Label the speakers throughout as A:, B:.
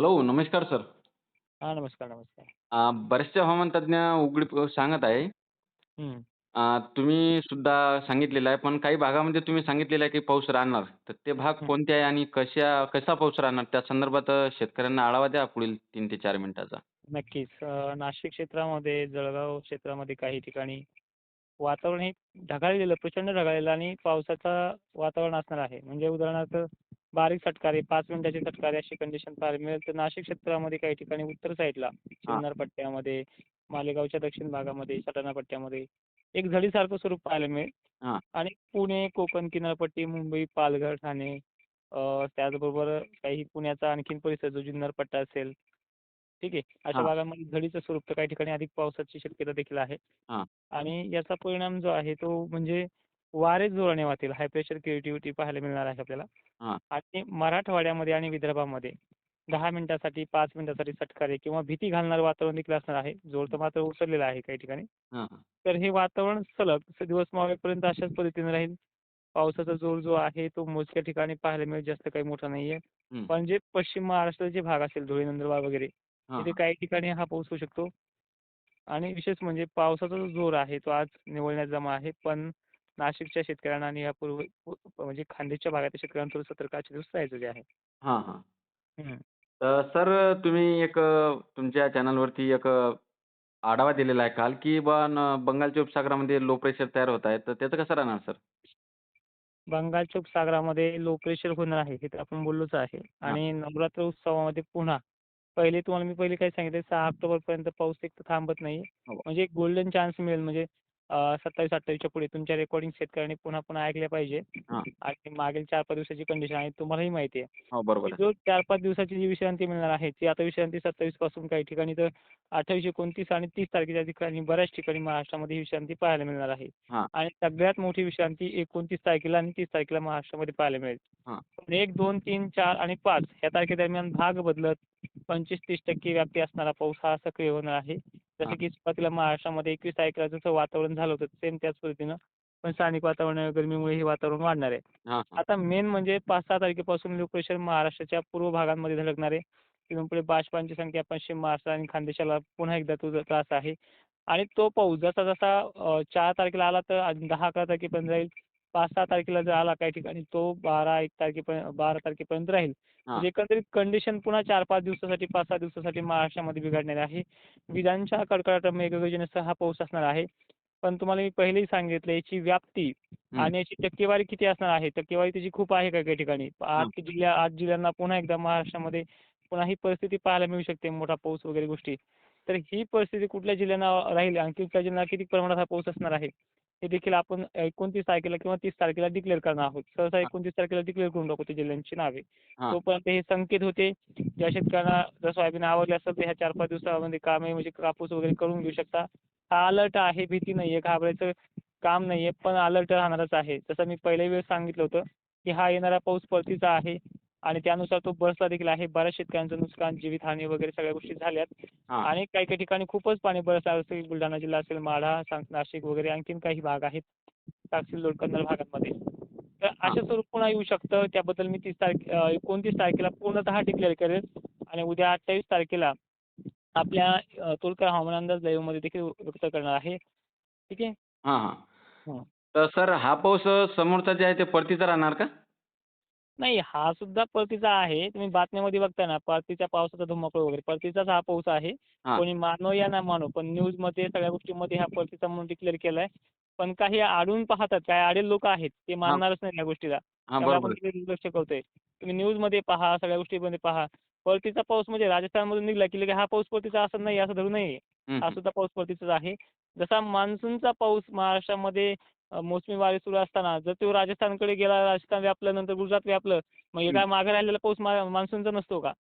A: Hello, नमस्कार sir.
B: हां, नमस्कार, नमस्कार.
A: अ, बरेचसे हवामान तज्ञ उघडीप सांगत आहे. अ, तुम्ही सुद्धा सांगितलेलं आहे, पण काही भागामध्ये तुम्ही सांगितलेलं आहे की पाऊस राहणार. तर ते भाग. कोणते आहे आणि कशा कसा पाऊस राहणार? त्या संदर्भात अ, शेतकऱ्यांना आढावा द्या पुढील 3 ते 4 मिनिटाचा.
B: नक्कीच. अ, नाशिक क्षेत्रामध्ये, जळगाव क्षेत्रामध्ये काही ठिकाणी वातावरण हे ढगाळलेलं, प्रचंड ढगाळलेलं आणि पावसाचं वातावरण असणार आहे. म्हणजे उदाहरणार्थ बारीक सटकारे, 5 मिनिटाचे सटकारे अशी कंडिशन पाहायला मिळेल. तर नाशिक क्षेत्रामध्ये काही ठिकाणी उत्तर साईडला. शिवनेर पट्ट्यामध्ये, मालेगावच्या दक्षिण भागामध्ये, सटाणा पट्ट्यामध्ये एक झडीसारखं स्वरूप पाहायला मिळेल. आणि पुणे, कोकण किनारपट्टी, मुंबई, पालघर, ठाणे अ, त्याचबरोबर काही पुण्याचा आणखीन परिसर जो जुन्नर पट्टा असेल, ठीक आहे. अशा. भागामध्ये झडीचं स्वरूप तर काही ठिकाणी अधिक पावसाची शक्यता देखील आहे. आणि याचा परिणाम जो आहे तो म्हणजे वारे जोराने वाहतील. हाय प्रेशर क्रिएटिव्हिटी पाहायला मिळणार आहे आपल्याला. आणि मराठवाड्यामध्ये आणि विदर्भामध्ये 10 मिनिटासाठी, 5 मिनिटासाठी सटकारे किंवा भीती घालणारं वातावरण देखील असणार आहे. जोर तर मात्र ओसरलेला आहे काही ठिकाणी. तर हे वातावरण सलग दिवस मावेपर्यंत अशाच पद्धतीने राहील. पावसाचा जोर जो आहे तो मोजक्या ठिकाणी पाहायला मिळेल, जास्त काही मोठा नाहीये. पण जे पश्चिम महाराष्ट्राचे जे भाग असेल धुळे, नंदुरबार वगैरे तिथे. काही ठिकाणी हा पाऊस होऊ शकतो. आणि विशेष म्हणजे पावसाचा जो जोर आहे तो आज निवळण्यात जमा आहे. पण नाशिकच्या शेतकऱ्यांना आणि यापूर्वी म्हणजे खान्देशच्या भागातील शेतकऱ्यांना थोडं सतर्क आजचे दिवस राहायचं जे आहे.
A: हां, हां.
B: हं.
A: तर सर तुम्ही एक तुमच्या चॅनलवरती एक आढावा दिलेला आहे काल, की न बंगालच्या उपसागरामध्ये लो प्रेशर तयार होत आहे. तर त्याचं कसं राहणार सर?
B: बंगालच्या उपसागरामध्ये लो प्रेशर होणार आहे, हे तर आपण बोललोच आहे. आणि नवरात्र उत्सवामध्ये पुन्हा पहिले तुम्हाला मी पहिले काय सांगितलं 6 ऑक्टोबरपर्यंत पाऊस एक तर थांबत नाही.
A: हो.
B: म्हणजे एक गोल्डन चान्स मिळेल म्हणजे अ, 27-28च्या पुढे तुमच्या रेकॉर्डिंग शेतकऱ्यांनी पुन्हा-पुन्हा ऐकल्या पाहिजे.
A: हां.
B: आणि मागील 4-5 दिवसाची कंडिशन आहे तुम्हालाही माहिती आहे.
A: हो,
B: की
A: बरोबर आहे.
B: जो 4-5 दिवसाची जी विश्रांती मिळणार आहे, ती आता विश्रांती 27 पासून काही ठिकाणी तर 28, 29 आणि 30 तारखेच्या ठिकाणी बऱ्याच ठिकाणी महाराष्ट्रामध्ये ही विश्रांती पाहायला मिळणार आहे.
A: हां.
B: आणि सगळ्यात मोठी विश्रांती 29 तारखेला आणि 30 तारखेला महाराष्ट्रामध्ये पाहायला मिळेल.
A: हां.
B: पण 1, 2, 3, 4 आणि 5 या तारखेदरम्यान भाग बदलत 25-30% व्याप्ती असणारा पाऊस हा सक्रिय होणार आहे. जसं. की सुरुवातीला महाराष्ट्रामध्ये 21 तारखेला जसं वातावरण झालं होतं सेम त्याच पद्धतीनं पण स्थानिक वातावरण गरमीमुळे हे वातावरण वाढणार आहे. आता मेन म्हणजे 5-6 तारखेपासून लो प्रेशर महाराष्ट्राच्या पूर्व भागांमध्ये धडकणार आहे. तिथून पुढे बाष्पांची संख्या पश्चिम महाराष्ट्र आणि खानदेशाला पुन्हा एकदा तो त्रास आहे. आणि तो पाऊस जसा-जसा अ, 4 तारखेला आला तर 10-11 तारखेपर्यंत राहील. 5-6 तारखेला जर आला काही ठिकाणी तो 12-1 तारखेपर्यंत 12 तारखेपर्यंत राहील. म्हणजे एकंदरीत कंडिशन पुन्हा 4-5 दिवसासाठी, 5-6 दिवसासाठी महाराष्ट्रामध्ये बिघडणार आहे. विजांच्या कडकडाटात मेघगर्जनेसह हा पाऊस असणार आहे. पण तुम्हाला मी पहिलेही सांगितलं याची व्याप्ती. आणि याची टक्केवारी किती असणार आहे. टक्केवारी त्याची खूप आहे काही-काही ठिकाणी.
A: हां.
B: 8 जिल्ह्या 8 जिल्ह्यांना पुन्हा एकदा महाराष्ट्रामध्ये पुन्हा ही परिस्थिती पाहायला मिळू शकते, मोठा पाऊस वगैरे गोष्टी. तर ही परिस्थिती कुठल्या जिल्ह्यांना राहील आणखी कुठल्या जिल्ह्यांना किती प्रमाणात हा पाऊस असणार आहे, हे देखील आपण 29 तारखेला किंवा 30 तारखेला डिक्लेअर करणार आहोत. सहसा. 29 तारखेला डिक्लेअर करून टाकू त्या जिल्ह्यांची नावे. तोपर्यंत हे संकेत होते. ज्या शेतकऱ्यांना जर सोयाबीन आवडली असेल तर ह्या 4-5 दिवसामध्ये कामे म्हणजे कापूस वगैरे करून घेऊ शकता. हा अलर्ट आहे, भीती नाहीये, घाबरायचं काम नाहीये, पण अलर्ट राहणारच आहे. जसं मी पहिल्या वेळेस सांगितलं होतं, की हा येणारा पाऊस परतीचा आहे आणि त्यानुसार तो बरसला देखील आहे. बऱ्याच शेतकऱ्यांचं नुकसान, जीवितहानी वगैरे सगळ्या गोष्टी झाल्यात. आणि काही-काही ठिकाणी खूपच पाणी बरसलं असेल. बुलढाणा जिल्हा असेल, माढा, नाशिक वगैरे आणखीन काही भाग आहेत. तहसील कन्नड भागांमध्ये. तर. असं स्वरूप पुन्हा येऊ शकतं. त्याबद्दल मी 30 तारखे 29 तारखेला पूर्णतः डिक्लेअर करेल आणि उद्या 28 तारखेला आपल्या तोलकर हवामान अंदाज लाईव्हमध्ये देखील व्यक्त करणार आहे. ठीक आहे?
A: हां, हां. तर सर हा पाऊस समोरचा जे आहे ते परतीचा राहणार का?
B: नाही हा सुद्धा परतीचा आहे. तुम्ही बातम्यामध्ये बघताय ना परतीच्या पावसाचा धुमाकूळ वगैरे परतीचाच हा पाऊस आहे.
A: हां.
B: कोणी मानो या न मानो पण न्यूजमध्ये सगळ्या गोष्टींमध्ये हा परतीचा म्हणून डिक्लेअर केलाय. पण काही आढळून पाहतात, काही आडेल लोकं आहेत ते. मानणारच नाही या गोष्टीला.
A: हां,
B: त्यामुळे
A: बरोबर
B: आपण
A: आहे.
B: तिथे दुर्लक्ष करतोय. तुम्ही न्यूजमध्ये पहा, सगळ्या गोष्टींमध्ये पहा. परतीचा पाऊस म्हणजे राजस्थानमधून निघाला की लगेच हा पाऊस परतीचा असत नाही असं धरू नये.
A: हं.
B: सुद्धा पाऊस परतीचाच आहे. जसा मान्सूनचा पाऊस महाराष्ट्रामध्ये मोसमी वारे सुरू असताना जर तो राजस्थानकडे गेला, राजस्थान व्यापलं, नंतर गुजरात व्यापलं, मग हे. काय मागे राहिलेला पाऊस मान्सूनचा नसतो का?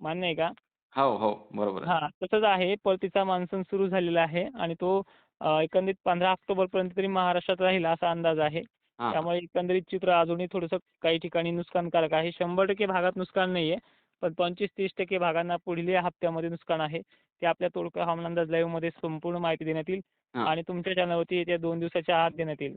B: मान्य आहे का?
A: हो, हो. बरोबर.
B: हां, तसंच आहे. परतीचा मान्सून सुरू झालेला आहे आणि तो एकंदरीत 15 ऑक्टोबरपर्यंत तरी महाराष्ट्रात राहील असा अंदाज आहे. त्यामुळे एकंदरीत चित्र अजूनही थोडंसं काही ठिकाणी नुकसानकारक आहे. 100% भागात नुकसान नाहीये. पण 25-30% भागांना पुढल्या हप्त्यामध्ये नुकसान आहे. ते आपल्या तोडकं हवामान अंदाज लाईव्हमध्ये संपूर्ण माहिती देण्यात येईल. आणि तुमच्या चॅनलवरती येत्या 2 दिवसाच्या आत देण्यात येईल.